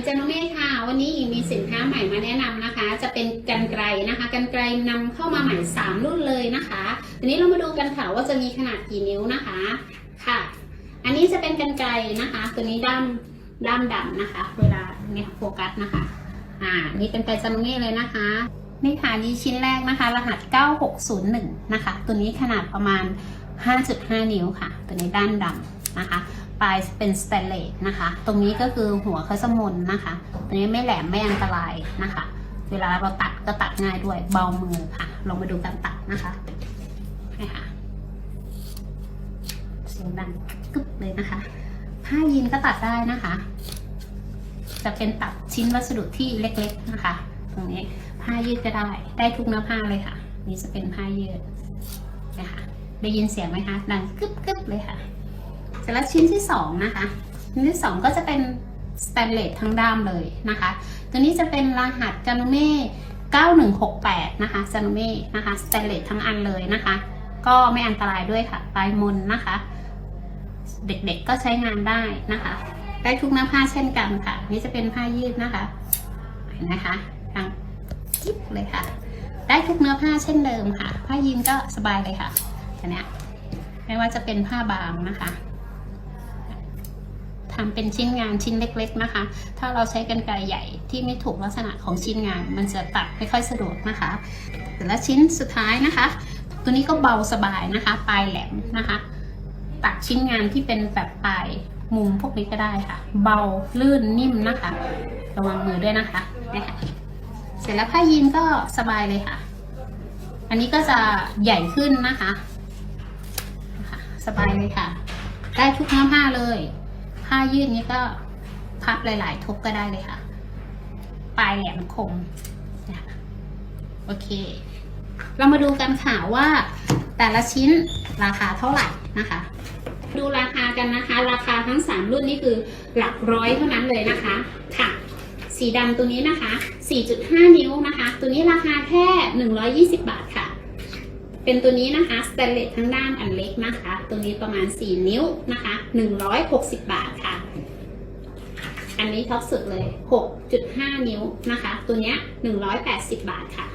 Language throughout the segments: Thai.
งเจนเม่ค่ะ วันนี้หญิงมีสินค้าใหม่มาแนะนำนะคะ จะเป็นกันไกรนะคะ กันไกรนำเข้ามาใหม่ 3 รุ่นเลยนะคะทีนี้เรามาดูกันค่ะว่าจะมีขนาดกี่นิ้วนะคะค่ะ อันนี้จะเป็นกันไกรนะคะ ตัวนี้ด้ามด้ามดำนะคะ เวลาเนี่ยโฟกัสนะคะ อ่า นี่เป็นไกรเจนเม่เลยนะคะนี่ค่ะนี่ชิ้นแรกนะคะ รหัส 9601 นะคะ ตัวนี้ขนาดประมาณ 5.5 นิ้วค่ะ ตัวนี้ด้านดำนะคะ ปลายเป็นสเตนเลสนะคะ ตรงนี้ก็คือหัวเขาสมนนะคะตัวนี้ไม่แหลมไม่อันตรายนะคะ เวลาเราตัดก็ตัดง่ายด้วยเบามือค่ะ ลองมาดูการตัดนะคะนี่ค่ะเสียงดังกึ๊บเลยนะคะ ผ้ายีนก็ตัดได้นะคะ จะเป็นตัดชิ้นวัสดุที่เล็กๆนะคะ ตรงนี้ผ้ายืดก็ได้ ได้ทุกเนื้อผ้าเลยค่ะ นี่จะเป็นผ้ายืดนะคะได้ยินเสียงไหมคะ ดังกึ๊บกึ๊บเลยค่ะ เสร็จแล้วชิ้นที่สองนะคะชิ้นที่สองก็จะเป็นสแตนเลสทั้งด้ามเลยนะคะ ตัวนี้จะเป็นรหัสจานุเม่9168 นะคะจานุเม่นะคะสแตนเลสทั้งอันเลยนะคะ ก็ไม่อันตรายด้วยค่ะลายมนนะคะ เด็กๆก็ใช้งานได้นะคะได้ทุกเนื้อผ้าเช่นกันค่ะ นี่จะเป็นผ้ายืดนะคะเห็นนะคะดังกิ๊บเลยค่ะ ได้ทุกเนื้อผ้าเช่นเดิมค่ะ ผ้ายีนก็สบายเลยค่ะอันนี้ไม่ว่าจะเป็นผ้าบางนะคะ ทำเป็นชิ้นงานชิ้นเล็ก ๆนะคะ ถ้าเราใช้กันไกรใหญ่ที่ไม่ถูกลักษณะของชิ้นงาน มันจะตัดไม่ค่อยสะดวกนะคะแต่ละชิ้นสุดท้ายนะคะ ตัวนี้ก็เบาสบายนะคะ ปลายแหลมนะคะ ตัดชิ้นงานที่เป็นแบบปลายมุมพวกนี้ก็ได้ค่ะ เบาลื่นนิ่มนะคะ ระวังมือด้วยนะคะนี่ค่ะเสร็จแล้วผ้ายีนก็สบายเลยค่ะ อันนี้ก็จะใหญ่ขึ้นนะคะนะคะสบายเลยค่ะ ได้ทุกเนื้อผ้าเลย ผ้ายืดนี้ก็พับหลาย ๆ ทบก็ได้เลยค่ะ ปลายแหลมคมนะโอเค เรามาดูกันค่ะว่า แต่ละชิ้นราคาเท่าไหร่นะคะ ดูราคากันนะคะ ราคาทั้ง 3 รุ่นนี่คือหลักร้อยเท่านั้นเลยนะคะค่ะสีดำตัวนี้นะคะ 4.5 นิ้วนะคะ ตัวนี้ราคาแค่ 120 บาทค่ะ เป็นตัวนี้นะคะสเตนเลสทั้งด้านอันเล็กนะคะ ตัวนี้ประมาณ 4 นิ้วนะคะ160 บาทค่ะ อันนี้ท็อปสุดเลย 6.5 นิ้วนะคะ ตัวเนี้ย180 บาทค่ะ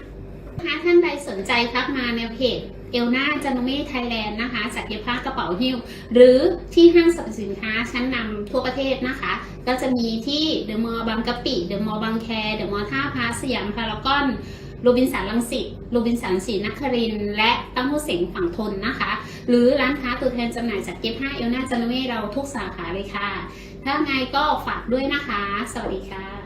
ถ้าท่านใดสนใจทักมาในเพจเอลนาจานุเม่ไทยแลนด์นะคะสักยภาพกระเป๋าหิ้ว หรือที่ห้างสรรพสินค้าชั้นนำทั่วประเทศนะคะ ก็จะมีที่เดอะมอลล์บางกะปิเดอะมอลล์บางแคเดอะมอลล์ท่าพระสยามพารากอน โรบินสันลังสิตโรบินสันศรีนครินและตั้งหู้เสียงฝั่งทนนะคะ หรือร้านค้าตัวแทนจำหน่ายจากเก็บห้าเอลนาจันเวเราทุกสาขาเลยค่ะ ถ้าไงก็ฝากด้วยนะคะ สวัสดีค่ะ